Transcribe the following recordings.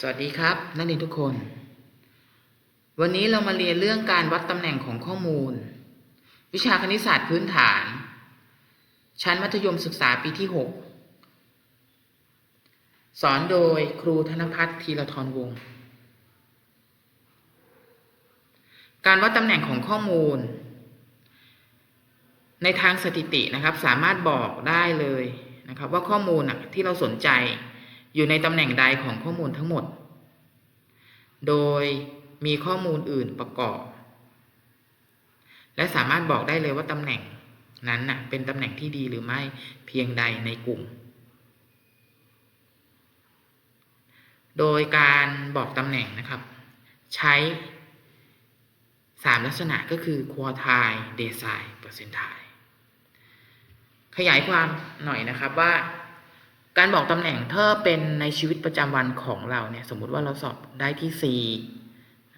สวัสดีครับ นักเรียนทุกคน วันนี้เรามาเรียนเรื่องการวัดตำแหน่งของข้อมูล วิชาคณิตศาสตร์พื้นฐาน ชั้นมัธยมศึกษาปีที่ 6 สอนโดยครูธนพัฒน์ธีรทรวงศ์การวัดตำแหน่งของข้อมูล ในทางสถิตินะครับ สามารถบอกได้เลยนะครับ ว่าข้อมูลที่เราสนใจ อยู่ในตำแหน่งใดของข้อมูลทั้งหมด โดยมีข้อมูลอื่นประกอบ และสามารถบอกได้เลยว่าตำแหน่งนั้นน่ะเป็นตำแหน่งที่ดีหรือไม่เพียงใดในกลุ่ม โดยการบอกตำแหน่งนะครับ ใช้สามลักษณะก็คือ quartile decile percentile ขยายความหน่อยนะครับว่า การบอกตำแหน่งถ้าเป็นในชีวิตประจำวันของเราเนี่ยสมมุติว่าเราสอบได้ที่ C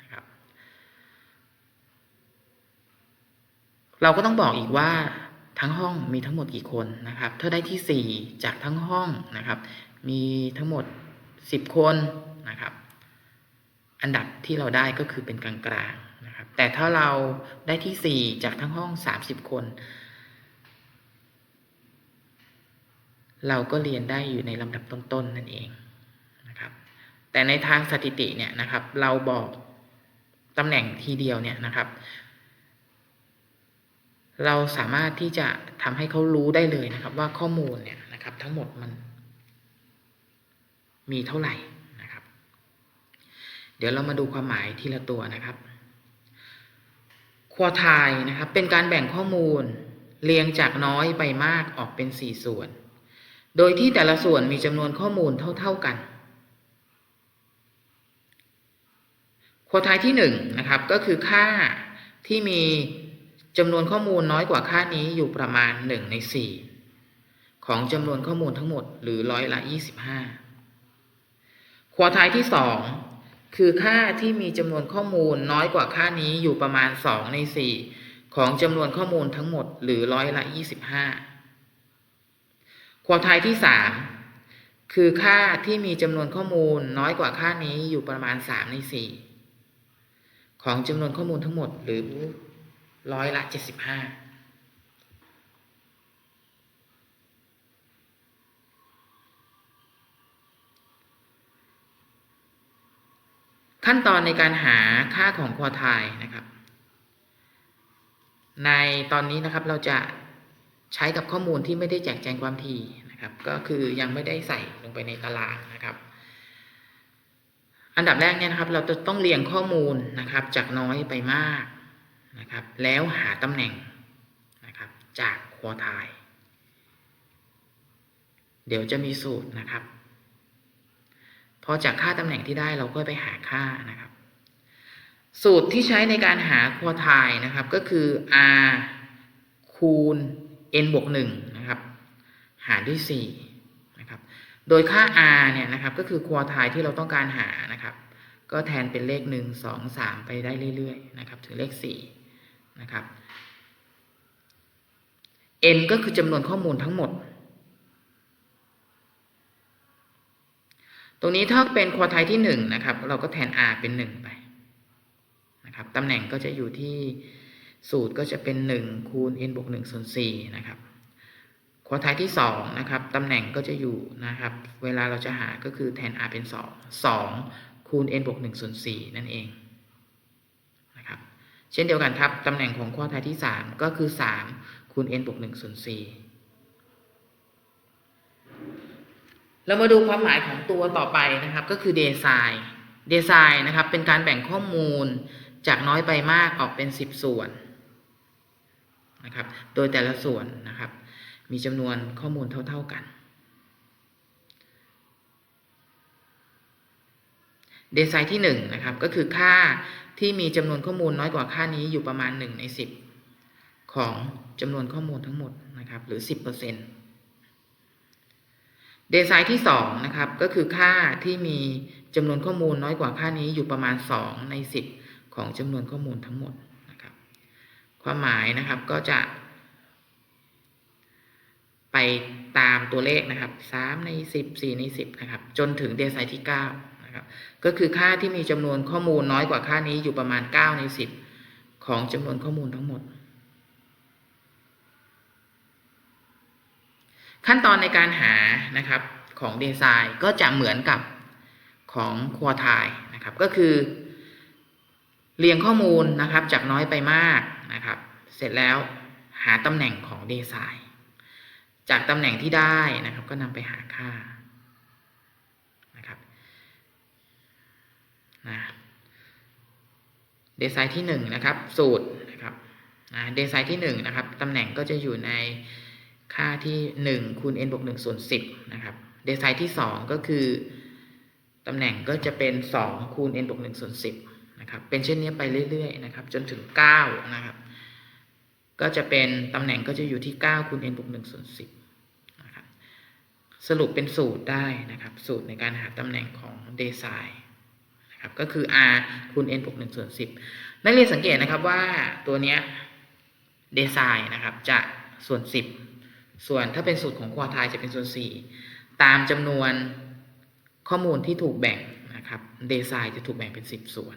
นะครับ เราก็ต้องบอกอีกว่าทั้งห้องมีทั้งหมดกี่คนนะครับ ถ้าได้ที่ 4 จากทั้งห้องนะครับ มีทั้งหมด 10 คนนะครับ อันดับที่เราได้ก็คือเป็นกลางๆนะครับ แต่ถ้าเราได้ที่ 4 จากทั้งห้อง 30 คน เราก็เรียนได้อยู่ในลำดับต้นๆนนั่นเองนะครับ แต่ในทางสถิติเนี่ยนะครับ เราบอกตำแหน่งทีเดียวเนี่ยนะครับ เราสามารถที่จะทำให้เขารู้ได้เลยนะครับ ว่าข้อมูลเนี่ยนะครับ ทั้งหมดมัน มีเท่าไหร่นะครับ เดี๋ยวเรามาดูความหมายทีละตัวนะครับควอไทายนะครับ เป็นการแบ่งข้อมูลเรียงจากน้อยไปมากออกเป็นสี่ส่วน โดยที่แต่ละส่วนมีจำนวนข้อมูลเท่า ๆกันควอไทายที่หนึ่งนะครับก็คือค่าที่มีจำนวนข้อมูลน้อยกว่าค่านี้อยู่ประมาณหนึ่งในสี่ของจำนวนข้อมูลทั้งหมดหรือร้อยละยี่สิบห้าควอไทายที่สองคือค่าที่มีจำนวนข้อมูลน้อยกว่าค่านี้อยู่ประมาณสองในสี่ของจำนวนข้อมูลทั้งหมดหรือร้อยละยี่สิบห้า ควอไทายที่สามคือค่าที่มีจำนวนข้อมูลน้อยกว่าค่านี้อยู่ประมาณสามในสี่ของจำนวนข้อมูลทั้งหมดหรือร้อยละเจ็ดสิบห้าขั้นตอนในการหาค่าของควอไทนะครับ ในตอนนี้นะครับเราจะ ใช้กับข้อมูลที่ไม่ได้แจกแจงความถี่นะครับ ก็คือยังไม่ได้ใส่ลงไปในตารางนะครับ อันดับแรกเนี่ยนะครับ เราจะต้องเรียงข้อมูลนะครับ จากน้อยไปมากนะครับ แล้วหาตำแหน่งนะครับ จากควอไทายเดี๋ยวจะมีสูตรนะครับ พอจากค่าตำแหน่งที่ได้เราก็ไปหาค่านะครับ สูตรที่ใช้ในการหาควอไทายนะครับ ก็คือ r คูณ n บวก1นะครับหารด้วย4นะครับโดยค่า r เนี่ยนะครับก็คือควอไทายที่เราต้องการหานะครับ ก็แทนเป็นเลข 1 2 3 ไปได้เรื่อยๆนะครับถึงเลข4นะครับ n ก็คือจำนวนข้อมูลทั้งหมด ตรงนี้ถ้าเป็นควอไทายที่1นะครับเราก็แทน r เป็น 1 ไปนะครับตำแหน่งก็จะอยู่ที่ สูตรก็จะเป็น 1 คูณ n บวก1ส่วน4นะครับควอไทายที่2นะครับตำแหน่งก็จะอยู่นะครับ เวลาเราจะหาก็คือแทน r เป็น 2 2 คูณ n บวก1ส่วน4นั่นเองนะครับเช่นเดียวกันครับตำแหน่งของควอไทายที่ 3 ก็คือ 3 คูณ n บวก1ส่วน4เรามาดูความหมายของตัวต่อไปนะครับ ก็คือ design design นะครับเป็นการแบ่งข้อมูลจากน้อยไปมากออกเป็น 10 ส่วน นะครับ โดยแต่ละส่วนนะครับ มีจำนวนข้อมูลเท่า ๆกัน design ที่1นะครับก็คือค่าที่มีจำนวนข้อมูลน้อยกว่าค่านี้อยู่ประมาณ 1 ใน 10 ของจำนวนข้อมูลทั้งหมดนะครับ หรือ 10%เดซายที่2นะครับก็คือค่าที่มีจำนวนข้อมูลน้อยกว่าค่านี้อยู่ประมาณ 2 ใน 10 ของจำนวนข้อมูลทั้งหมด ความหมายนะครับก็จะ ไปตามตัวเลขนะครับ3ใน 10 4 ใน 10 นะครับ จนถึงเดซายที่9นะครับก็คือค่าที่มีจำนวนข้อมูลน้อยกว่าค่านี้อยู่ประมาณ 9 ใน 10 ของจำนวนข้อมูลทั้งหมด ขั้นตอนในการหานะครับของเดซน์ก็จะเหมือนกับของควอไทนะครับก็คือ เรียงข้อมูลนะครับจากน้อยไปมากนะครับ เสร็จแล้วหาตำแหน่งของดีไซน์จากตำแหน่งที่ได้นะครับ ก็นำไปหาค่านะครับนะดีไซน์ที่หนึ่งนะครับ สูตรนะครับนะดีไซน์ที่หนึ่งนะครับตำแหน่งก็จะอยู่ในค่าที่หนึ่งคูณ n บวกหนึ่งส่วนสิบนะครับดีไซน์ที่สองก็คือตำแหน่งก็จะเป็นสองคูณ n บวกหนึ่งส่วนสิบ นะครับเป็นเช่นนี้ไปเรื่อยๆนะครับจนถึงเก้านะครับ ก็จะเป็นตำแหน่งก็จะอยู่ที่ 9คูณ n บวก1ส่วน10นะครับสรุปเป็นสูตรได้นะครับ สูตรในการหาตำแหน่งของ d e s i g n นะครับก็คือ r คูณ n บวก1ส่วน10 นักเรียนสังเกตนะครับว่าตัวเนี้ย d e s i g n นะครับจะส่วน 10 ส่วนถ้าเป็นสูตรของควอไทจะเป็นส่วน 4 ตามจำนวนข้อมูลที่ถูกแบ่งนะครับ d e s i g n จะถูกแบ่งเป็น 10 ส่วน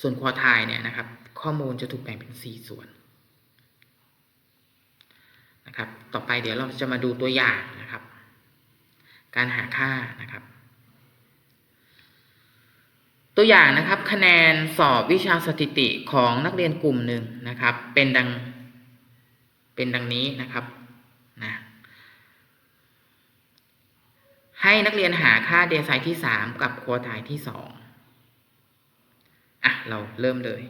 ส่วนควอไทเนี่ยนะครับ ข้อมูลจะถูกแบ่งเป็น 4 ส่วนนะครับ ต่อไปเดี๋ยวเราจะมาดูตัวอย่างนะครับ การหาค่านะครับ ตัวอย่างนะครับคะแนนสอบวิชาสถิติของนักเรียนกลุ่มหนึ่งนะครับ เป็นดังเป็นดังนี้นะครับนะให้นักเรียนหาค่าเดซไซที่ 3 กับควอไทที่ 2 อะเราเริ่มเลย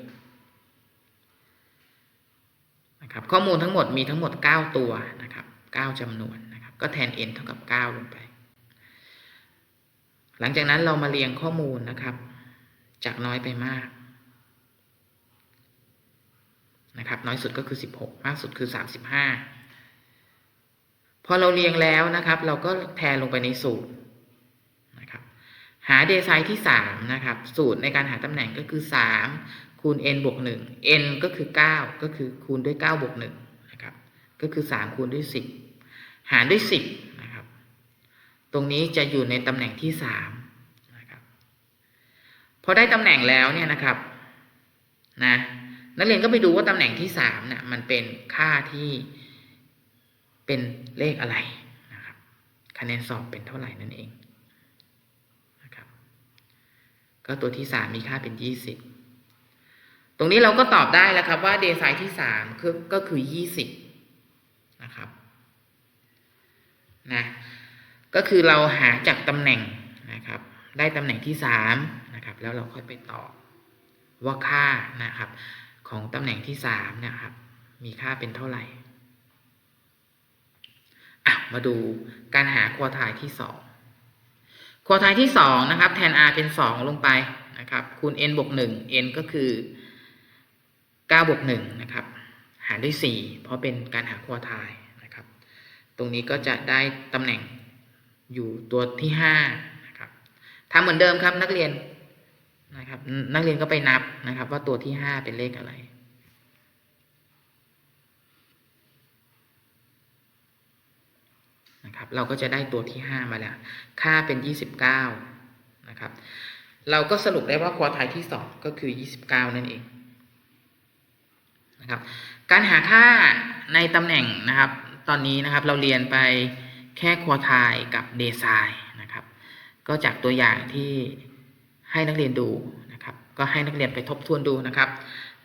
นะครับข้อมูลทั้งหมดมีทั้งหมด 9 ตัวนะครับ9จำนวนนะครับก็แทน n เท่ากับ 9 ลงไป หลังจากนั้นเรามาเรียงข้อมูลนะครับ จากน้อยไปมากนะครับน้อยสุดก็คือ 16 มากสุดคือ 35 พอเราเรียงแล้วนะครับ เราก็แทนลงไปในสูตร หาเดไซน์ที่3นะครับสูตรในการหาตำแหน่งก็คือ 3 คูณ n บวก1 n ก็คือ 9 ก็คือคูณด้วย 9 บวก1นะครับก็คือ 3 คูณด้วย 10 หารด้วย 10นะครับตรงนี้จะอยู่ในตำแหน่งที่3นะครับพอได้ตำแหน่งแล้วเนี่ยนะครับนะนักเรียนก็ไปดูว่าตำแหน่งที่3น่ะมันเป็นค่าที่เป็นเลขอะไรนะครับคะแนนสอบเป็นเท่าไหร่นั่นเองนะครับ ก็ตัวที่3มีค่าเป็น20ตรงนี้เราก็ตอบได้แล้วครับว่าเดไซน์ที่3คือก็คือ20นะครับนะก็คือเราหาจากตำแหน่งนะครับ ได้ตำแหน่งที่3นะครับ แล้วเราค่อยไปตอบว่าค่านะครับ ของตำแหน่งที่3นะครับ มีค่าเป็นเท่าไหร่อะมาดูการหาควอไทายที่2 ควอไทายที่2นะครับแทน r เป็น 2 ลงไปนะครับคูณ n บวก1 n ก็คือ9บวก1นะครับหารด้วย 4 เพราะเป็นการหาควอไทายนะครับ ตรงนี้ก็จะได้ตำแหน่งอยู่ตัวที่5นะครับทำเหมือนเดิมครับนักเรียนนะครับนักเรียนก็ไปนับนะครับ ว่าตัวที่ 5 เป็นเลขอะไร นะครับ เราก็จะได้ตัวที่ 5 มาแล้ว ค่าเป็น 29 นะครับ เราก็สรุปได้ว่าควอไทยที่ 2 ก็คือ 29 นั่นเองนะครับ การหาค่าในตำแหน่งนะครับ ตอนนี้นะครับเราเรียนไปแค่ควอไทยกับเดซายนะครับ ก็จากตัวอย่างที่ให้นักเรียนดูนะครับ ก็ให้นักเรียนไปทบทวนดูนะครับ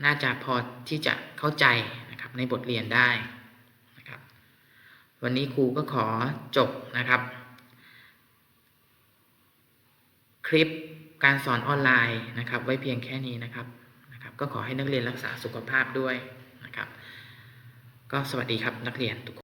น่าจะพอที่จะเข้าใจนะครับในบทเรียนได้ วันนี้ครูก็ขอจบนะครับ คลิปการสอนออนไลน์นะครับ ไว้เพียงแค่นี้นะครับนะครับ ก็ขอให้นักเรียนรักษาสุขภาพด้วยนะครับ ก็สวัสดีครับนักเรียนทุกคน